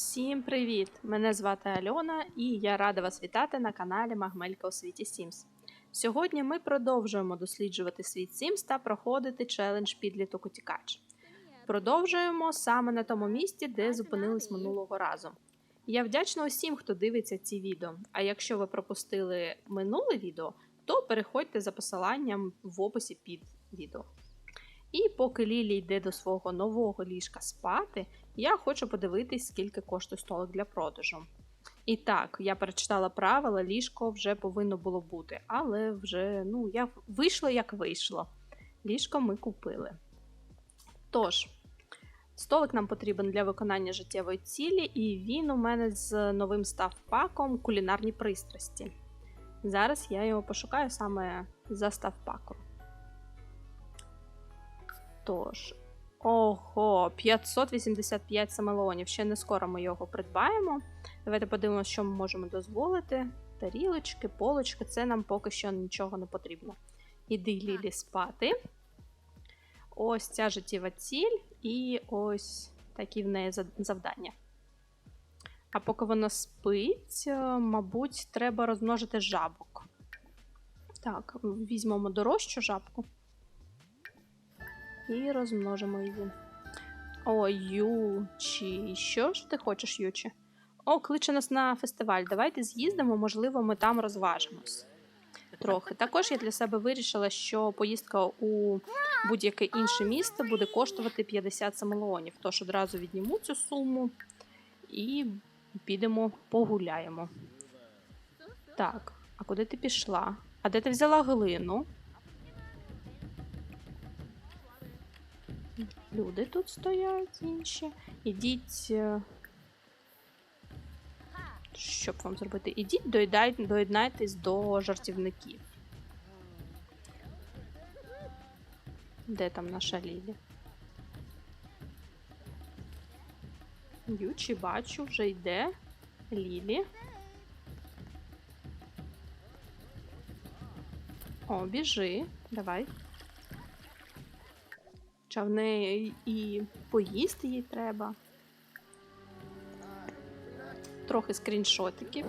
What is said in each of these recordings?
Всім привіт! Мене звати Альона і я рада вас вітати на каналі Магмелька у світі Sims. Сьогодні ми продовжуємо досліджувати світ Sims та проходити челендж підліток утікач. Продовжуємо саме на тому місці, де зупинились минулого разу. Я вдячна усім, хто дивиться ці відео. А якщо ви пропустили минуле відео, то переходьте за посиланням в описі під відео. І поки Лілі йде до свого нового ліжка спати, я хочу подивитись, скільки коштує столик для продажу. І так, я перечитала правила, ліжко вже повинно було бути, але вже ну, я вийшло як вийшло. Ліжко ми купили. Тож, столик нам потрібен для виконання життєвої цілі, і він у мене з новим ставпаком кулінарні пристрасті. Зараз я його пошукаю саме за ставпаком. Тож, ого, 585 самелонів. Ще не скоро ми його придбаємо. Давайте подивимося, що ми можемо дозволити. Тарілочки, полочки, це нам поки що нічого не потрібно. Іди Лілі спати. Ось ця життєва ціль, і ось такі в неї завдання. А поки вона спить, мабуть, треба розмножити жабок. Так, візьмемо дорожчу жабку. І розмножимо її. О, Ючі. Що ж ти хочеш, Ючі? О, кличе нас на фестиваль. Давайте з'їздимо, можливо, ми там розважимось. Трохи. Також я для себе вирішила, що поїздка у будь-яке інше місто буде коштувати 50 самелеонів. Тож одразу відніму цю суму і підемо погуляємо. Так, а куди ти пішла? А де ти взяла глину? Люди тут стоять інші. Ідіть. е, Що б вам зробити? Ідіть, доєднайтесь до жартівників. Де там наша Лілі? Ючі, бачу, вже йде. Лілі. О, біжи. Давай. Хоча в неї і поїсти їй треба. Трохи скріншотиків.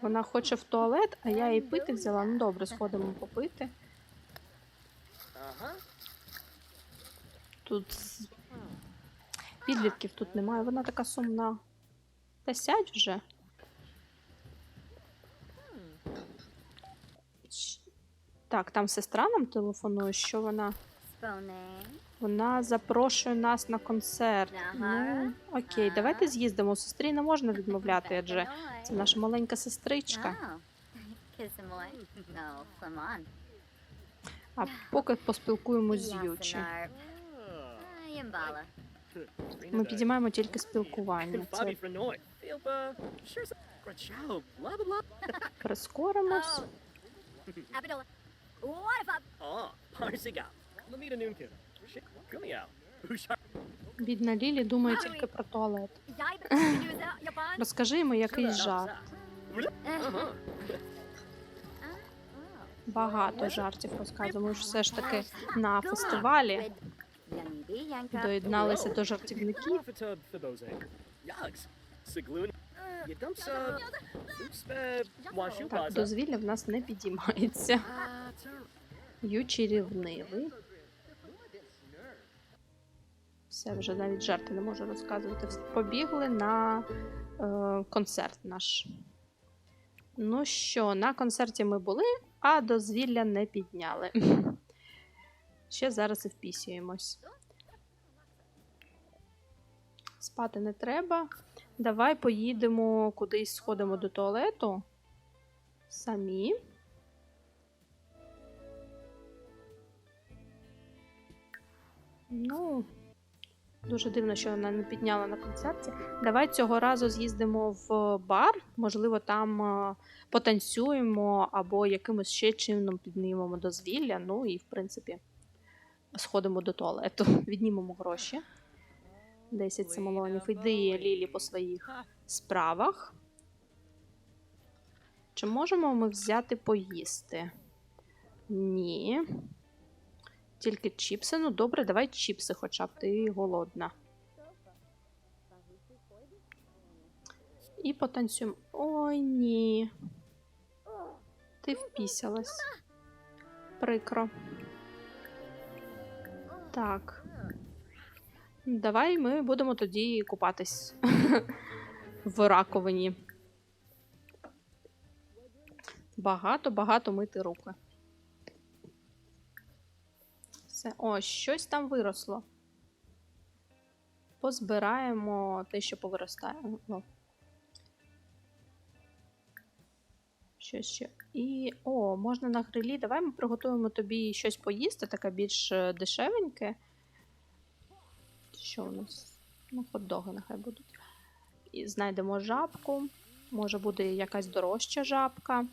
Вона хоче в туалет, а я їй пити взяла. Ну добре, сходимо попити. Тут підлітків тут немає, вона така сумна. Та сядь вже. Так, там сестра нам телефонує, що вона. Вона запрошує нас на концерт. Ну, окей, давайте з'їздимо. Сестрі не можна відмовляти, адже це наша маленька сестричка. А поки поспілкуємось з Ючі. Ми підіймаємо тільки спілкування. Це прискоримось. Бідна Лілі думає тільки про туалет. Розкажи йому якийсь жарт. Багато жартів розказуємо. Ми ж все ж таки на фестивалі доєдналися до жартівників. Так, дозвілля в нас не підіймається. Ючі рівнивий. Все, вже навіть жарти не можу розказувати. Побігли на е, концерт наш. Ну що, на концерті ми були, а дозвілля не підняли. Ще зараз і впісюємось. Спати не треба. Давай поїдемо кудись, сходимо до туалету. Самі. Ну, дуже дивно, що вона не підняла на концерті. Давай цього разу з'їздимо в бар, можливо, там е, потанцюємо або якимось ще чином піднімемо дозвілля. Ну і, в принципі, сходимо до туалету, віднімемо гроші. 10 самолонів. Іди, Лілі, по своїх справах. Чи можемо ми взяти поїсти? Ні. Тільки чіпси. Ну добре, давай чіпси, хоча б ти голодна. І потанцюємо. Ой, ні. Ти впісялась. Прикро. Так. Давай ми будемо тоді купатись в раковині. Багато-багато мити руки. Все. О, щось там виросло. Позбираємо те, що повиростає. Ну. Щось ще. І. О, можна на грилі. Давай ми приготуємо тобі щось поїсти, таке більш е, дешевеньке. Що у нас? Ну, хот-доги нехай будуть. І знайдемо жабку. Може буде якась дорожча жабка.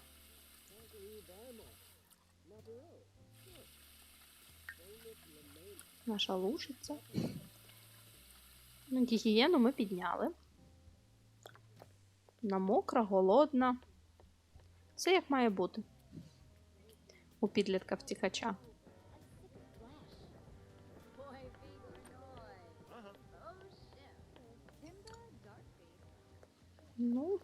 Наша лушиця. Ну, гігієну ми підняли. Вона мокра, голодна. Все як має бути. У підлітка втікача. Ну.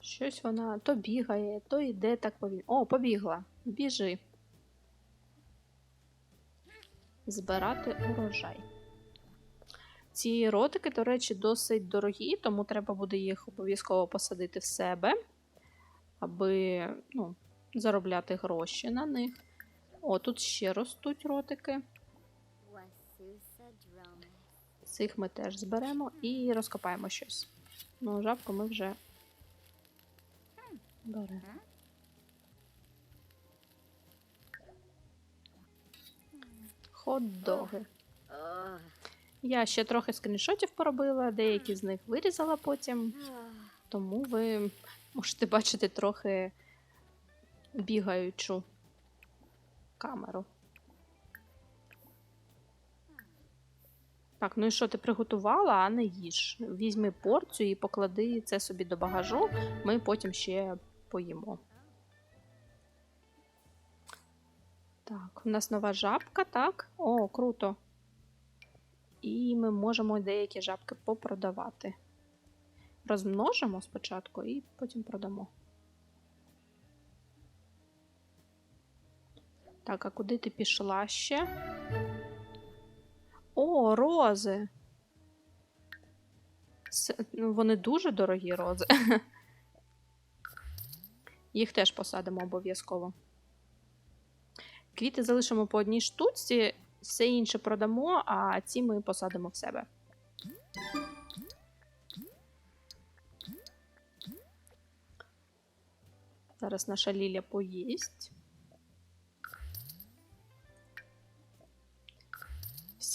Щось вона то бігає, то йде так повільно. О, побігла. Біжи. Збирати урожай. Ці ротики, до речі, досить дорогі, тому треба буде їх обов'язково посадити в себе, аби ну, заробляти гроші на них. О, тут ще ростуть ротики. Цих ми теж зберемо і розкопаємо щось. Ну, жабку ми вже беремо. Хот-доги. Я ще трохи скріншотів поробила, деякі з них вирізала потім, тому ви можете бачити трохи бігаючу камеру. Так, ну і що ти приготувала, а не їж. Візьми порцію і поклади це собі до багажу, ми потім ще поїмо. Так, у нас нова жабка, так? О, круто. І ми можемо деякі жабки попродавати. Розмножимо спочатку і потім продамо. Так, а куди ти пішла ще? Рози. Це, ну, вони дуже дорогі рози. Їх теж посадимо обов'язково. Квіти залишимо по одній штуці, все інше продамо, а ці ми посадимо в себе. Зараз наша Ліля поїсть.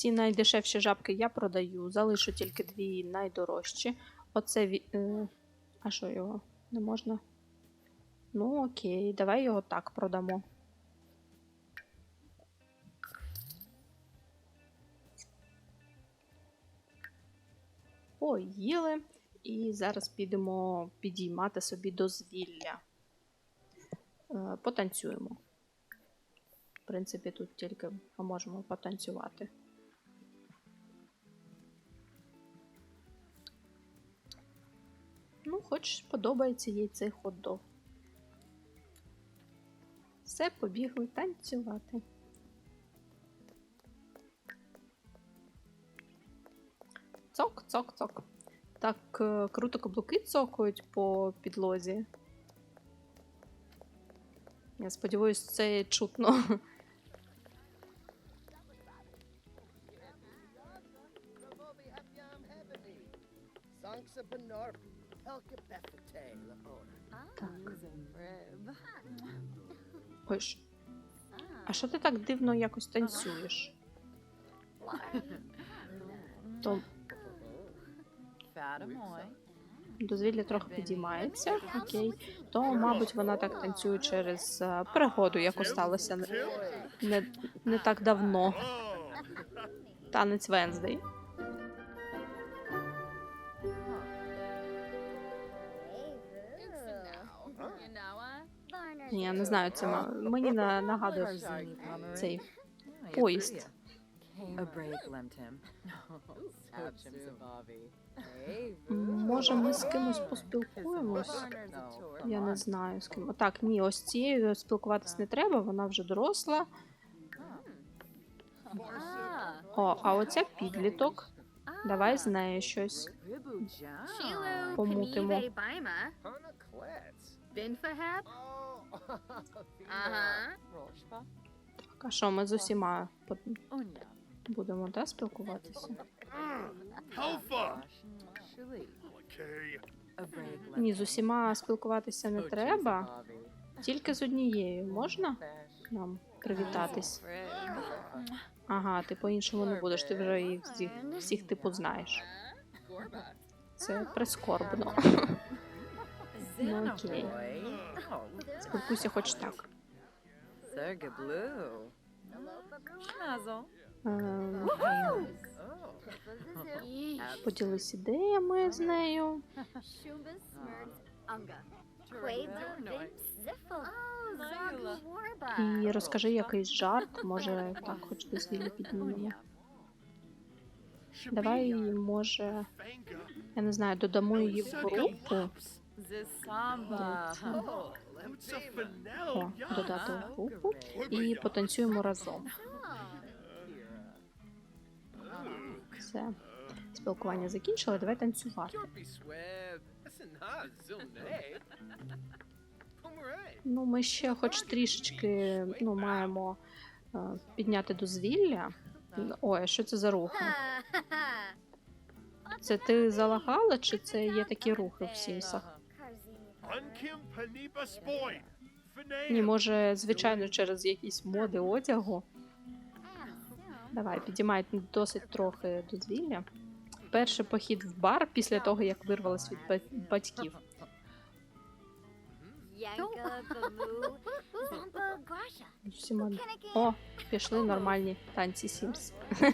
Всі найдешевші жабки я продаю. Залишу тільки дві найдорожчі. Оце е, А що його? Не можна? Ну, окей, давай його так продамо. Поїли. І зараз підемо підіймати собі дозвілля. Е, Потанцюємо. В принципі, тут тільки можемо потанцювати. Хоч подобається їй цей хот-дог. Все, побігли танцювати. Цок, цок, цок. Так е, круто каблуки цокають по підлозі. Я сподіваюся, це чутно. Що ти так дивно якось танцюєш? То дозвілля трохи підіймається, окей. То, мабуть, вона так танцює через е, пригоду, яку сталося не, не, не так давно. Танець Венздей. Ні, я не знаю, це мені на- нагадує цей поїзд. Може, ми з кимось поспілкуємось? Я не знаю з ким. Так, ні, ось цією спілкуватись не треба, вона вже доросла. О, а оця підліток. Давай з нею щось. Помутимо. Ага. Так, а що ми з усіма по- будемо да, спілкуватися? Okay. Ні, з усіма спілкуватися не треба. Тільки з однією можна нам привітатись? Ага, ти по-іншому не будеш, ти вже їх всіх, всіх типу знаєш. Це прискорбно. Ну, окей. Спілкуйся хоч так. Ем, Поділись ідеями з нею. І розкажи якийсь жарт, може так хоч дозвілля піднімемо. Давай, може, я не знаю, додамо її в групу. О, додати групу і потанцюємо разом. Все. Спілкування закінчили, давай танцювати. Ну, ми ще хоч трішечки ну, маємо е, підняти дозвілля. Ой, а що це за рухи? Це ти залагала, чи це є такі рухи в сімсах? Ні, може, звичайно, через якісь моди одягу. Давай, підіймай досить трохи дозвілля. Перший похід в бар після того, як вирвалась від батьків. О, пішли нормальні танці Сімс.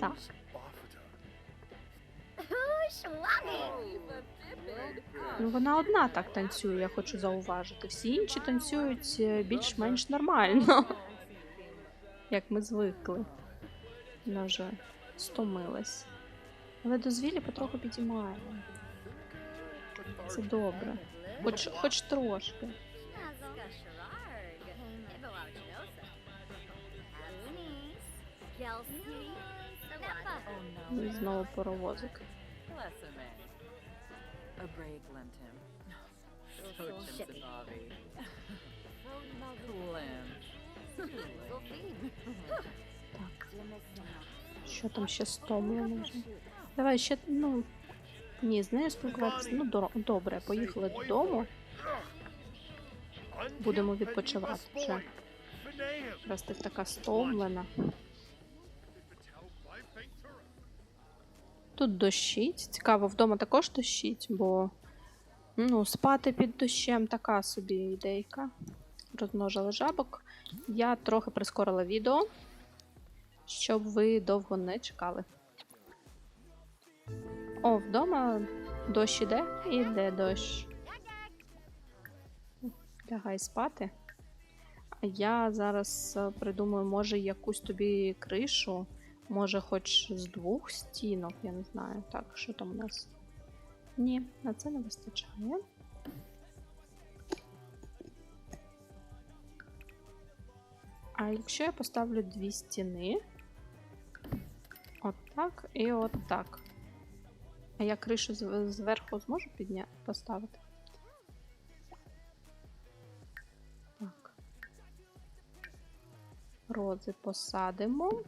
Так. Ну, вона одна так танцює, я хочу зауважити. Всі інші танцюють е, більш-менш нормально, як ми звикли. Вона вже стомилась. Але дозвілля потроху підіймаємо. Це добре. Хоч, хоч трошки. Знову паровозик. Так. Що там ще стомлено вже? Давай ще, ну. Ні, з нею спілкуватися. Ну, дор- добре, поїхали додому. Будемо відпочивати вже. Раз ти така стомлена. Тут дощить. Цікаво, вдома також дощить, бо ну, спати під дощем така собі ідейка. Розмножила жабок. Я трохи прискорила відео, щоб ви довго не чекали. О, вдома дощ іде? Іде дощ. Лягай спати. А я зараз е, придумаю, може, якусь тобі кришу. Може, хоч з двох стінок, я не знаю. Так, що там у нас? Ні, на це не вистачає. А якщо я поставлю дві стіни, отак і отак. А я кришу зверху зможу підня... поставити? Так. Рози посадимо.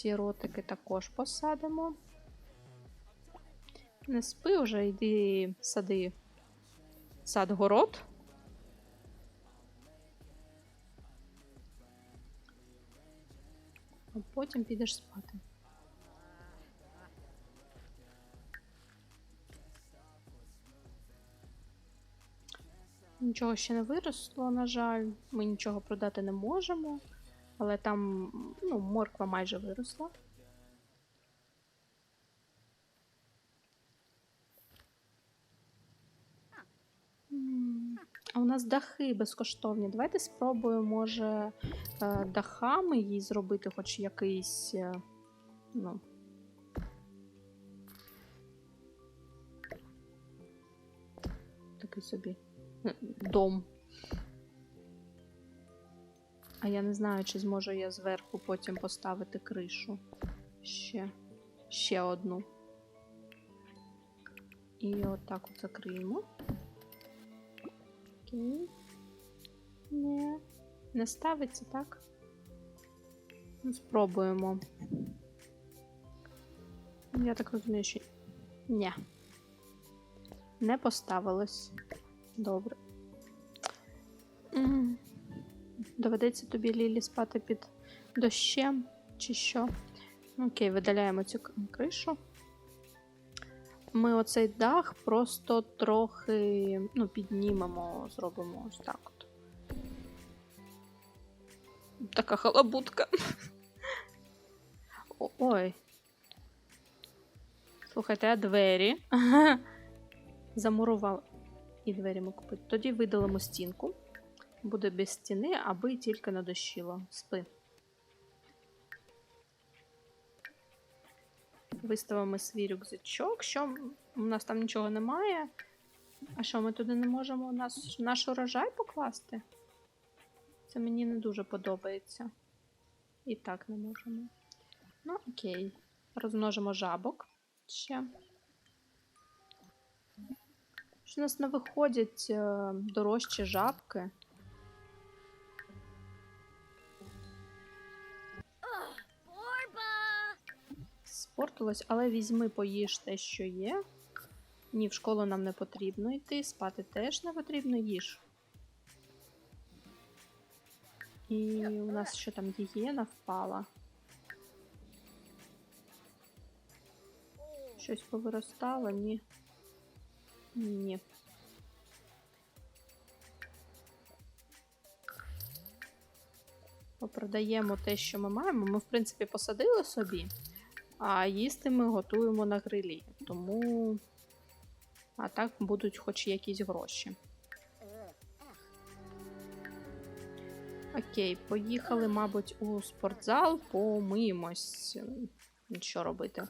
Ці ротики також посадимо. Не спи вже, йди сади сад-город. А потім підеш спати. Нічого ще не виросло, на жаль. Ми нічого продати не можемо але там ну, морква майже виросла. А у нас дахи безкоштовні. Давайте спробуємо, може, е, дахами їй зробити хоч якийсь. Е, ну... Такий собі дом. А я не знаю, чи зможу я зверху потім поставити кришу. Ще. Ще одну. І отак от закриємо. Окей. Ні. Не ставиться, так? Ну, спробуємо. Я так розумію, що. Ні. Не поставилось. Добре. Доведеться тобі Лілі спати під дощем чи що. Окей, видаляємо цю кришу. Ми оцей дах просто трохи ну, піднімемо, зробимо ось так от. Така халабутка. Ой. Слухайте, а двері. Замурували. І двері ми купити. Тоді видалимо стінку. Буде без стіни, аби тільки не дощило. Спи. Виставимо свій рюкзачок. Що у нас там нічого немає? А що, ми туди не можемо наш, наш урожай покласти? Це мені не дуже подобається. І так не можемо. Ну, окей. Розмножимо жабок ще. Що у нас не виходять е, дорожчі жабки. Спортилось, але візьми, поїж те, що є. Ні, в школу нам не потрібно йти, спати теж не потрібно, їж. І у нас що там гігієна впала. Щось повиростало, ні. Ні. Попродаємо те, що ми маємо. Ми, в принципі, посадили собі, а їсти ми готуємо на грилі. Тому. А так будуть хоч якісь гроші. Окей, поїхали, мабуть, у спортзал, помиємось. Що робити?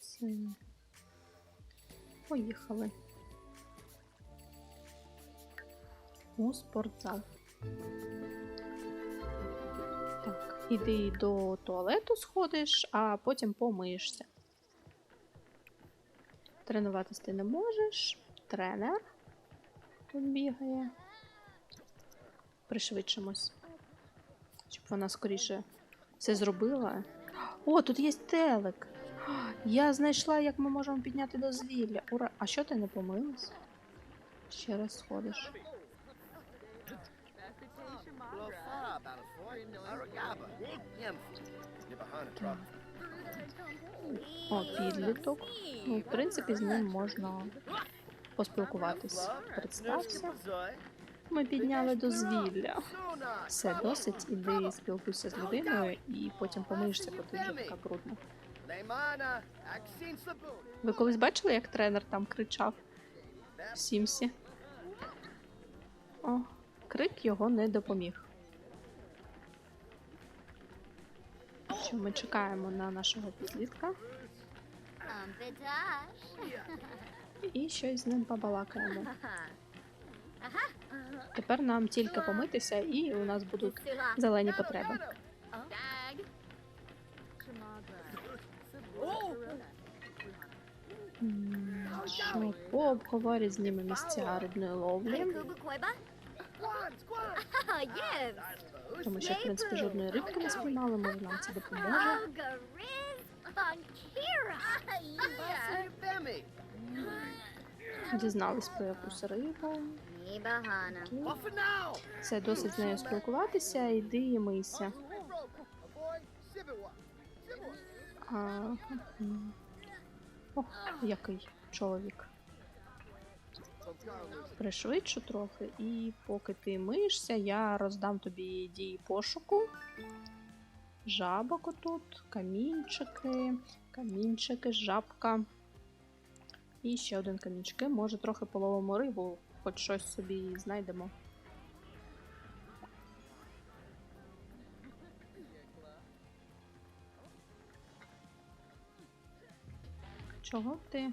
Це... Поїхали. У спортзал. Так, іди до туалету сходиш, а потім помиєшся. Тренуватись ти не можеш. Тренер тут бігає. Пришвидшимось. Щоб вона скоріше все зробила. О, тут є телек. Я знайшла, як ми можемо підняти дозвілля. Ура! А що ти не помилась? Ще раз сходиш. О, підліток. Ну, в принципі, з ним можна поспілкуватись. Представся. Ми підняли дозвілля. Все, досить, іди спілкуйся з людиною і потім помиєшся, бо ти вже така брудна. Ви колись бачили, як тренер там кричав Сімсі? О, крик його не допоміг. Що ми чекаємо на нашого підлітка і щось з ним побалакаємо. Тепер нам тільки помитися, і у нас будуть зелені потреби. Що пообговорять з ними місця рибної ловлі, тому що, в принципі, жодної рибки не спіймали, може нам це допоможе. Дізнались про якусь рибу. Все, досить з нею спілкуватися, йди і мийся. А. Ох, який чоловік. Пришвидшу трохи, і поки ти миєшся, я роздам тобі дії пошуку. жабок отут, камінчики, камінчики, жабка. І ще один камінчик. Може, трохи половимо рибу, хоч щось собі знайдемо. Чого ти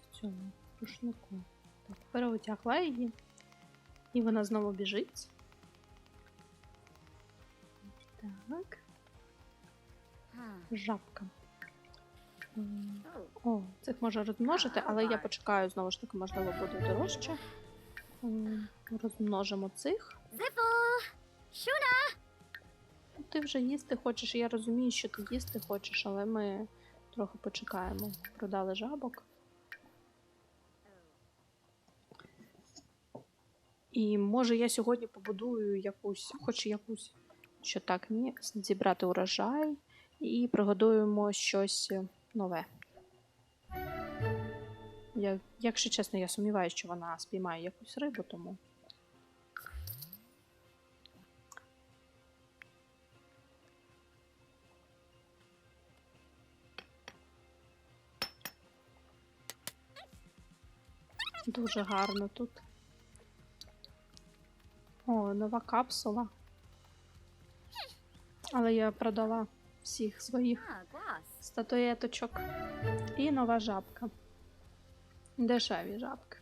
в цьому рушнику? Так, переотягла її. І вона знову біжить. Так, жабка. О, цих можна розмножити, але я почекаю знову ж таки, можливо, буде дорожче. Розмножимо цих. Ти вже їсти хочеш, я розумію, що ти їсти хочеш, але ми трохи почекаємо. Продали жабок. І може я сьогодні побудую якусь, хоч якусь, що так, ні, зібрати урожай і приготуємо щось нове. Я, якщо чесно, я сумніваюся, що вона спіймає якусь рибу, тому. Дуже гарно тут. О, нова капсула. Але я продала всіх своїх статуеточок. І нова жабка. Дешеві жабки.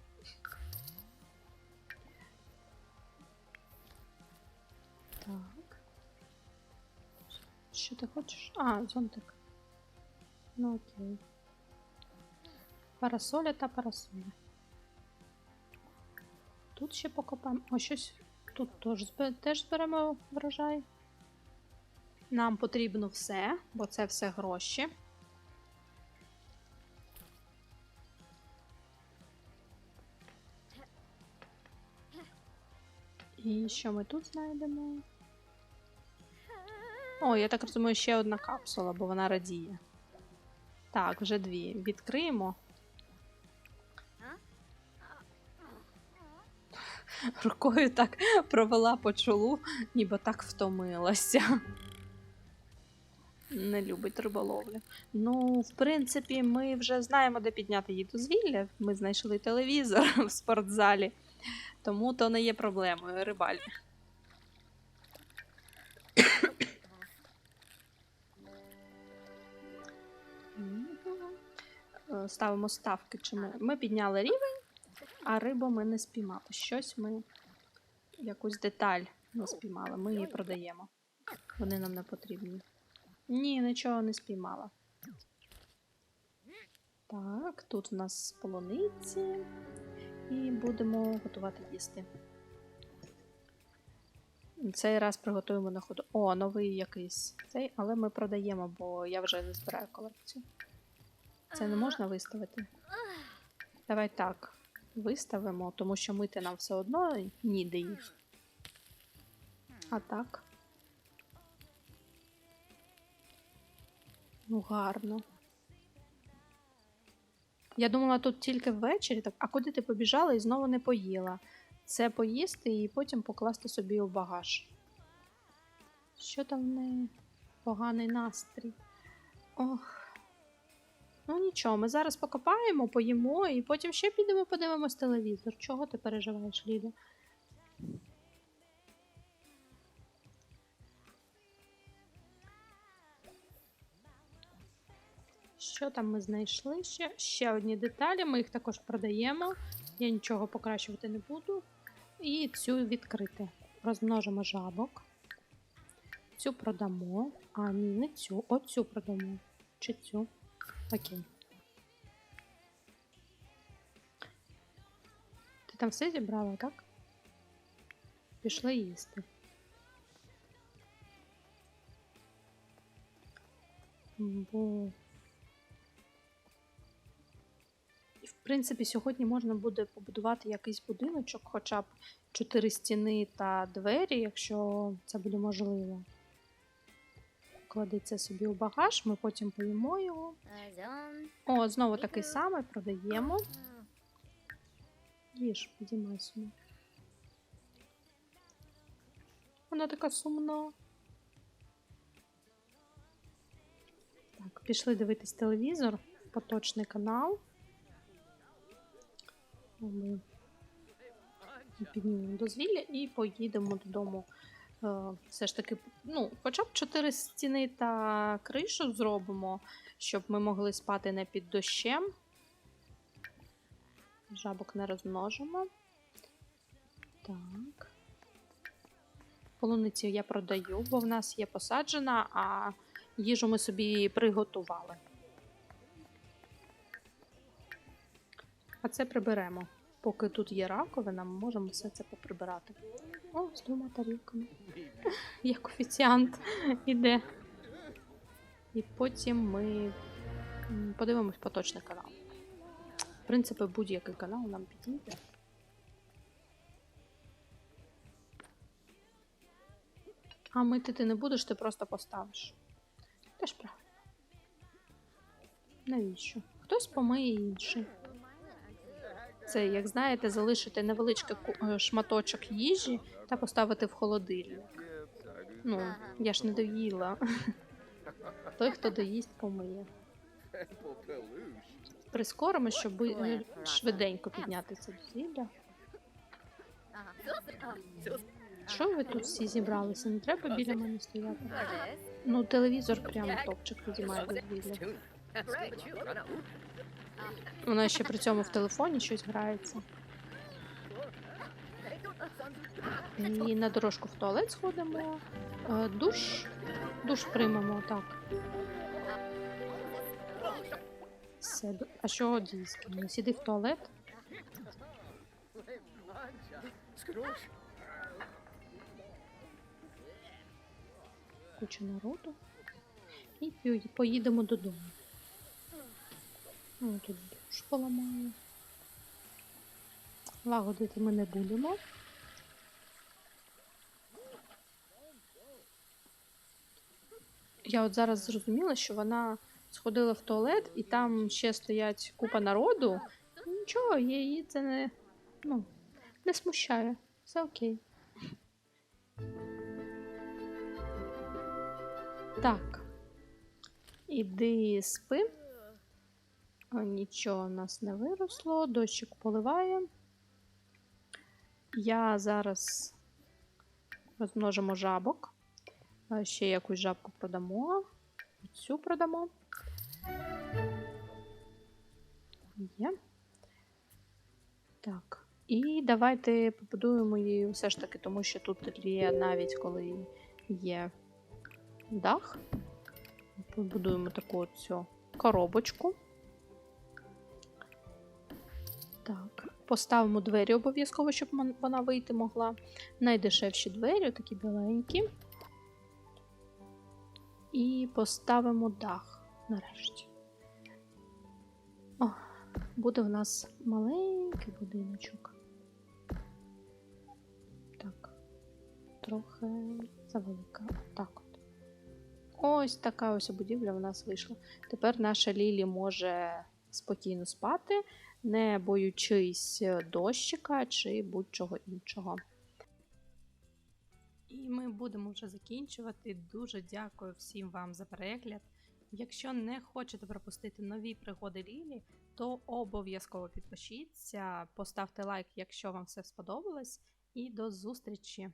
Так. Що ти хочеш? А, зонтик. Ну окей. Парасоля та парасоля. Тут ще покопаємо. О, щось тут теж, теж зберемо врожай. Нам потрібно все, бо це все гроші. І що ми тут знайдемо? О, я так розумію, ще одна капсула, бо вона радіє. Так, вже дві. Відкриємо. Рукою так провела по чолу, ніби так втомилася. Не любить риболовлю. Ну, в принципі, ми вже знаємо, де підняти її дозвілля. Ми знайшли телевізор в спортзалі, тому то не є проблемою рибаль. Е, Ставимо ставки. Чи ми... ми підняли рівень, а рибу ми не спіймали. Щось ми якусь деталь не спіймали. Ми її продаємо. Вони нам не потрібні. Ні, нічого не спіймала. Так, тут у нас полуниці. І будемо готувати їсти. Цей раз приготуємо на ходу. О, новий якийсь цей, але ми продаємо, бо я вже не збираю колекцію. Це не можна виставити. Давай так. Виставимо, тому що мити нам все одно ніде їх. А так. Ну, гарно. Я думала, тут тільки ввечері, так, а куди ти побіжала і знову не поїла? Це поїсти і потім покласти собі у багаж. Що там в неї? Поганий настрій. Ох. Ну нічого, ми зараз покопаємо, поїмо і потім ще підемо подивимось телевізор. Чого ти переживаєш, Ліда? Що там ми знайшли? Ще, ще одні деталі, ми їх також продаємо. Я нічого покращувати не буду. І цю відкрити. Розмножимо жабок. Цю продамо. А, ні, не цю. Оцю продамо. Чи цю? Окей. Ти там все зібрала, так? Пішли їсти. Бо. В принципі, сьогодні можна буде побудувати якийсь будиночок, хоча б чотири стіни та двері, якщо це буде можливо. Це собі у багаж, ми потім поїмо його. О, знову такий самий продаємо. Їж, підіймай сюди. Вона така сумна. Так, пішли дивитись телевізор, поточний канал. Ми піднімемо дозвілля і поїдемо додому. Е, Все ж таки, ну, хоча б чотири стіни та кришу зробимо, щоб ми могли спати не під дощем. Жабок не розмножимо. Так. Полуницю я продаю, бо в нас є посаджена, а їжу ми собі приготували. А це приберемо. Поки тут є раковина, ми можемо все це поприбирати. О, з двома тарілками. Як офіціант іде. І потім ми подивимось поточний канал. В принципі, будь-який канал нам підійде. А мити ти не будеш, ти просто поставиш. Теж правильно. Навіщо? Хтось помиє інший. Це, як знаєте, залишити невеличкий е, шматочок їжі та поставити в холодильник. Ну, я ж не доїла. Той, хто доїсть, помиє. Прискоримо, щоб швиденько підняти це дозвілля. Що ви тут всі зібралися? Не треба біля мене стояти. Ну, телевізор прямо топчик підіймає дозвілля. Вона ще при цьому в телефоні щось грається. І на дорожку в туалет сходимо. Е, Душ. Душ приймемо, так. Все. А що дійсно? Ну, Сіди в туалет. Куча народу. І поїдемо додому. Ну, тут душ поламаю. Лагодити ми не будемо. Я от зараз зрозуміла, що вона сходила в туалет, і там ще стоять купа народу. Нічого, її це не, ну, не смущає. Все окей. Так. Іди спи. А, Нічого в нас не виросло, дощик поливає. Я зараз розмножимо жабок. Ще якусь жабку продамо. Цю продамо. Є. Так. І давайте побудуємо її все ж таки, тому що тут є навіть коли є дах. Побудуємо таку от цю коробочку. Так, поставимо двері обов'язково, щоб вона вийти могла. Найдешевші двері, такі біленькі. І поставимо дах нарешті. О, буде в нас маленький будиночок. Так, трохи завелика. Так от. Ось така ось будівля в нас вийшла. Тепер наша Лілі може спокійно спати, не боючись дощика чи будь-чого іншого. І ми будемо вже закінчувати. Дуже дякую всім вам за перегляд. Якщо не хочете пропустити нові пригоди Лілі, то обов'язково підпишіться, поставте лайк, якщо вам все сподобалось, і до зустрічі!